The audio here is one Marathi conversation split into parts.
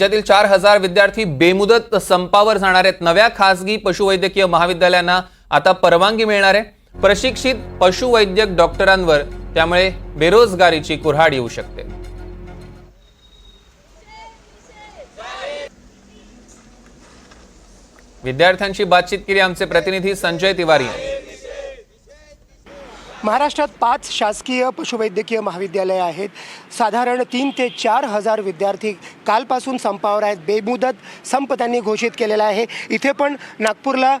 राज्यातील चार हजार विद्यार्थी बेमुदत संपावर जाणार आहेत. नव्या खासगी पशुवैद्यकीय महाविद्यालयांना आता परवानगी मिळणार आहे. प्रशिक्षित पशुवैद्यक डॉक्टरांवर त्यामुळे बेरोजगारीची कुऱ्हाड येऊ शकते. विद्यार्थ्यांशी बातचीत केली आमचे प्रतिनिधी संजय तिवारी. यांनी. महाराष्ट्रात पाच शासकीय पशुवैद्यकीय महाविद्यालय आहेत. साधारण तीन ते चार हजार विद्यार्थी कालपासून संपावर आहेत. बेमुदत संप त्यांनी घोषित केलेला आहे. इथे पण नागपूरला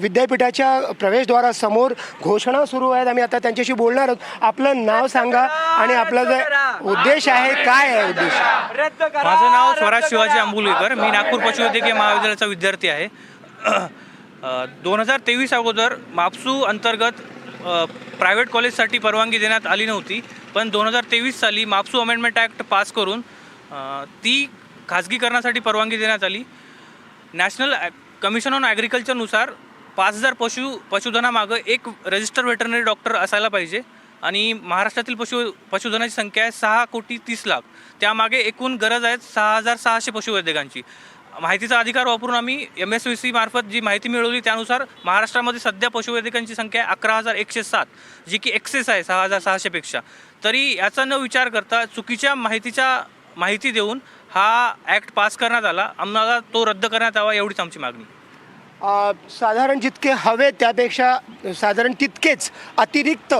विद्यापीठाच्या प्रवेशद्वारासमोर घोषणा सुरू आहेत. आम्ही आता त्यांच्याशी बोलणार आहोत. आपलं नाव सांगा आणि आपला जो उद्देश आहे काय आहे उद्देश? माझं नाव स्वराज शिवाजी आंबुलेकर. मी नागपूर पशुवैद्यकीय महाविद्यालयाचा विद्यार्थी आहे. दोन हजार तेवीस अगोदर मापसू अंतर्गत प्रायव्हेट कॉलेजसाठी परवानगी देण्यात आली नव्हती पण दोन हजार तेवीस साली मापसू अमेंडमेंट ॲक्ट पास करून ती खाजगीकरणासाठी परवानगी देण्यात आली. नॅशनल ॲ- कमिशन ऑन ॲग्रिकल्चरनुसार पाच हजार पशु पशुधनामागं एक रजिस्टर व्हेटरनरी डॉक्टर असायला पाहिजे आणि महाराष्ट्रातील पशु पशुधनाची संख्या आहे सहा कोटी तीस लाख. त्यामागे एकूण गरज आहे सहा हजार सहाशे पशुवैद्यकांची. माहितीचा अधिकार वापरून आम्ही एम एस सी मार्फत जी माहिती मिळवली त्यानुसार महाराष्ट्रामध्ये सध्या पशुवैद्यकांची संख्या अकरा हजार एकशे सात जी की एक्सेस आहे सहा हजार सहाशेपेक्षा तरी याचा न विचार करता चुकीच्या माहितीच्या माहिती देऊन हा ॲक्ट पास करण्यात आला. आम्हाला तो रद्द करण्यात यावा एवढीच आमची मागणी. साधारण जितके हवे त्यापेक्षा साधारण तितकेच अतिरिक्त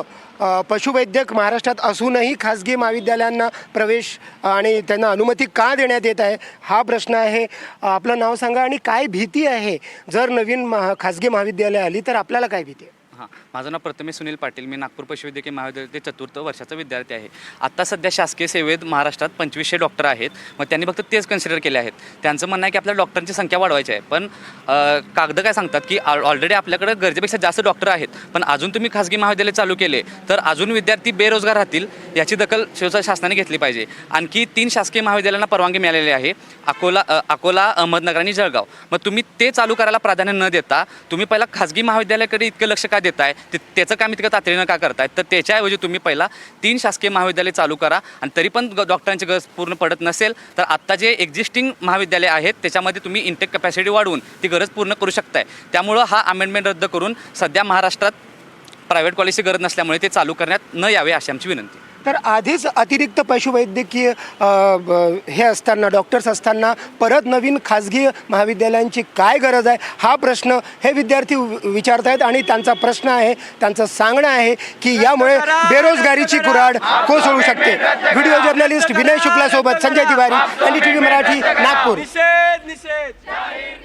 पशुवैद्यक महाराष्ट्रात असूनही खाजगी महाविद्यालयांना प्रवेश आणि त्यांना अनुमती का देण्यात येत आहे हा प्रश्न आहे. आपलं नाव सांगा आणि काय भीती आहे? जर नवीन महा खाजगी महाविद्यालय आली तर आपल्याला काय भीती आहे? हां. माझं नाव प्रथमेश सुनील पाटील. मी नागपूर पशुवैद्यकीय महाविद्यालयाचे चतुर्थ वर्षाचा विद्यार्थी आहे. आत्ता सध्या शासकीय सेवेत महाराष्ट्रात पंचवीसशे डॉक्टर आहेत. मग त्यांनी फक्त तेच कन्सिडर केले आहेत. त्यांचं म्हणणं आहे की आपल्या डॉक्टरांची संख्या वाढवायची आहे. पण कागदं कागद काय सांगतात की ऑलरेडी आपल्याकडे गरजेपेक्षा जास्त डॉक्टर आहेत. पण अजून तुम्ही खाजगी महाविद्यालय चालू केले तर अजून विद्यार्थी बेरोजगार राहतील याची दखल शिवसेना शासनाने घेतली पाहिजे. आणखी तीन शासकीय महाविद्यालयांना परवानगी मिळालेली आहे. अकोला अकोला अहमदनगर आणि जळगाव. मग तुम्ही ते चालू करायला प्राधान्य न देता तुम्ही पहिला खाजगी महाविद्यालयाकडे इतकं लक्ष का देताय ते त्याचं काम इतकं तातडीनं का करताय? तर त्याच्याऐवजी तुम्ही पहिला तीन शासकीय महाविद्यालय चालू करा आणि तरी पण डॉक्टरांची गरज पूर्ण पडत नसेल तर आत्ता जे एक्झिस्टिंग महाविद्यालय आहेत त्याच्यामध्ये तुम्ही इंटेक कॅपॅसिटी वाढवून ती गरज पूर्ण करू शकताय. त्यामुळं हा अमेंडमेंट रद्द करून सध्या महाराष्ट्रात प्रायव्हेट कॉलेजची गरज नसल्यामुळे ते चालू करण्यात न यावे अशी आमची विनंती. तर आधीच अतिरिक्त पशुवैद्यकीय हे असताना डॉक्टर्स असताना परत नवीन खाजगी महाविद्यालयांची काय गरज आहे? हा प्रश्न हे विद्यार्थी विचारत विचारतायत आणि त्यांचा प्रश्न आहे त्यांचं सांगणं आहे की यामुळे बेरोजगारीची कुऱ्हाड कोसळू शकते. Video journalist Vinay शुक्लासोबत Sanjay Tiwari N T V Marathi Nagpur. निषेध निषेध.